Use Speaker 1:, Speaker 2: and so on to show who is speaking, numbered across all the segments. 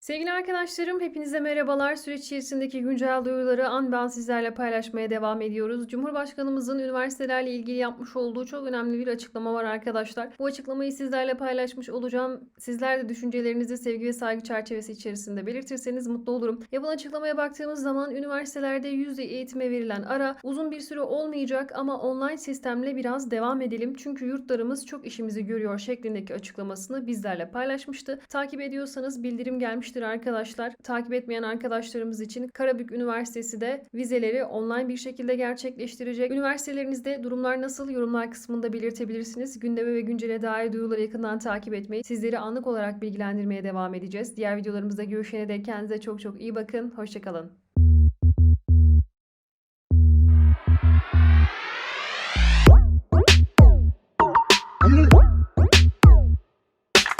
Speaker 1: Sevgili arkadaşlarım hepinize merhabalar. Süreç içerisindeki güncel duyuruları an be an sizlerle paylaşmaya devam ediyoruz. Cumhurbaşkanımızın üniversitelerle ilgili yapmış olduğu çok önemli bir açıklama var arkadaşlar. Bu açıklamayı sizlerle paylaşmış olacağım. Sizler de düşüncelerinizi sevgi ve saygı çerçevesi içerisinde belirtirseniz mutlu olurum. Yapılan açıklamaya baktığımız zaman üniversitelerde yüzde eğitime verilen ara uzun bir süre olmayacak ama online sistemle biraz devam edelim. Çünkü yurtlarımız çok işimizi görüyor şeklindeki açıklamasını bizlerle paylaşmıştı. Takip ediyorsanız bildirim gelmiştir arkadaşlar. Takip etmeyen arkadaşlarımız için Karabük Üniversitesi de vizeleri online bir şekilde gerçekleştirecek. Üniversitelerinizde durumlar nasıl yorumlar kısmında belirtebilirsiniz. Gündeme ve güncele dair duyuruları yakından takip etmeyi, sizleri anlık olarak bilgilendirmeye devam edeceğiz. Diğer videolarımızda görüşene dek kendinize çok çok iyi bakın. Hoşçakalın.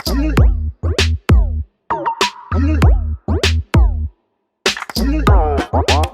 Speaker 2: Thank What?